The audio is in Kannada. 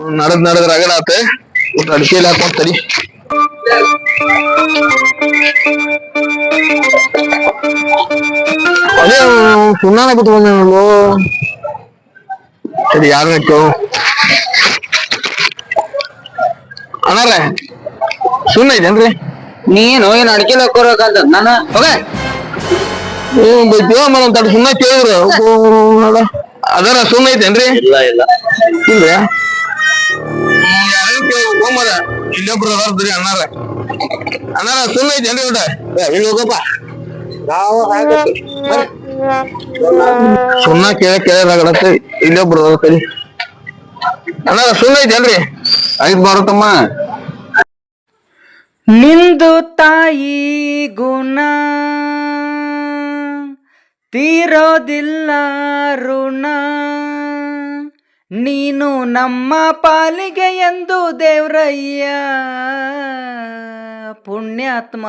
ನಡದ್ ನಡದ್ ರಗಡ ಆತ ಊಟ ಅಡಿಕೆಲಿ ಹಾಕೊಂಡ್ ತಡಿ ಅದೇ ಸುಣ್ಣಾನ ಬಿಟ್ಟು ಬಂದ ನೋಡು ಸರಿ ಯಾರು ಬೇಕು ಅಣ್ಣಾರ ಸುಣ್ಣ ಐತೇನ್ರಿ ನೀನು ಏನ್ ಅಡಿಕೆ ಹಾಕೋರಕ್ಕಂತ ನಾನು ಹೋಗ ಹ್ಮ್ ಬೈತೀವ ಮರ ತಡ ಸುಣ್ಣ ಕೇಳಿದ್ರು ನೋಡ ಅದರ ಸುಣ್ಣ ಐತೇನ್ರಿ ಇಲ್ಲ ಇಲ್ಲ ಇಲ್ರಿ ಇಲ್ಲೊಬ್ರು ಅದಾರ್ದ್ರಿ ಅಣ್ಣಾರ. ಅಣ್ಣಾರ ಸುಣ್ಣ ಐತೇನ್ರಿ ಊಟ? ಇಲ್ಲಿ ಹೋಗಪ್ಪ. ಸುಣ್ಣ ಕೇಳ ಕೇಳಲಾಗಡತ್ತೆ ಇಲ್ಲೊಬ್ರು ಅದಾರ ಕಲಿ ಅಣ್ಣಾರ ಸುಣ್ಣ ಐತೇನ್ರಿ ಐತ್ ಬಾರತಮ್ಮ ನಿಂದು ತಾಯಿ ಗುಣ ತೀರೋದಿಲ್ಲ ಋಣ. ನೀನು ನಮ್ಮ ಪಾಲಿಗೆ ಎಂದು ದೇವ್ರಯ್ಯ ಪುಣ್ಯಾತ್ಮ.